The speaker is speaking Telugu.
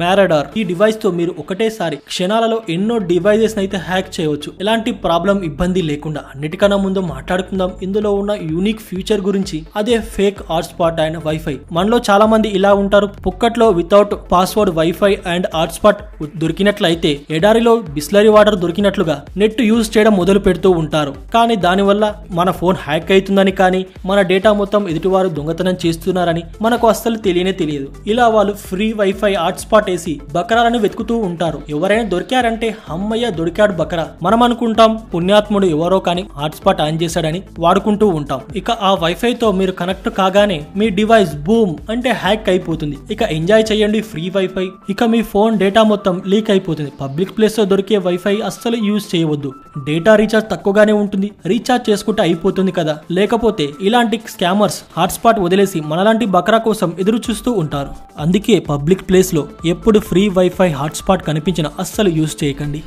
మ్యారడార్ ఈ డివైస్తో మీరు ఒకటేసారి క్షణాలలో ఎన్నో డివైజెస్ అయితే హ్యాక్ చేయవచ్చు. ఎలాంటి ప్రాబ్లం ఇబ్బంది లేకుండా అన్నిటికన్నా ముందు మాట్లాడుకుందాం. ఇందులో ఉన్న యూనిక్ ఫ్యూచర్ గురించి అదే ఫేక్ హాట్స్పాట్ అండ్ వైఫై మనలో చాలా మంది ఇలా ఉంటారు. పుక్కట్లో without password wifi and hotspot దొరికినట్లయితే ఎడారిలో బిస్లరీ వాటర్ దొరికినట్లుగా నెట్ యూజ్ చేయడం మొదలు పెడుతూ ఉంటారు. కానీ దానివల్ల మన ఫోన్ హ్యాక్ అవుతుందని కానీ మన డేటా మొత్తం ఎదుటివారు దొంగతనం చేస్తున్నారని మనకు అస్సలు తెలియనే తెలియదు. ఇలా వాళ్ళు ఫ్రీ వైఫై హాట్స్పాట్ వేసి బకరాలను వెతుకుతూ ఉంటారు. ఎవరైనా దొరికారంటే అమ్మయ్య దొరికాడు బకరా. మనం అనుకుంటాం పుణ్యాత్ముడు ఎవరో కానీ హాట్స్పాట్ ఆన్ చేశాడని వాడుకుంటూ ఉంటాం. ఇక ఆ వైఫై తో మీరు కనెక్ట్ కాగానే మీ డివైస్ బూమ్ అంటే హ్యాక్ అయిపోతుంది. ఇక ఎంజాయ్ చేయండి ఫ్రీ వైఫై. ఇక మీ ఫోన్ డేటా మొత్తం లీక్ అయిపోతుంది. పబ్లిక్ ప్లేస్లో దొరికే వైఫై అస్సలు యూజ్ చేయవద్దు. డేటా రీఛార్జ్ తక్కువగానే ఉంటుంది. రీఛార్జ్ చేసుకుంటే అయిపోతుంది కదా. లేకపోతే ఇలాంటి స్కామర్స్ హాట్స్పాట్ వదిలేసి మనలాంటి బకరా కోసం ఎదురు చూస్తూ ఉంటారు. అందుకే పబ్లిక్ ప్లేస్లో ఎప్పుడు ఫ్రీ వైఫై హాట్స్పాట్ కనిపించిన అస్సలు యూజ్ చేయకండి.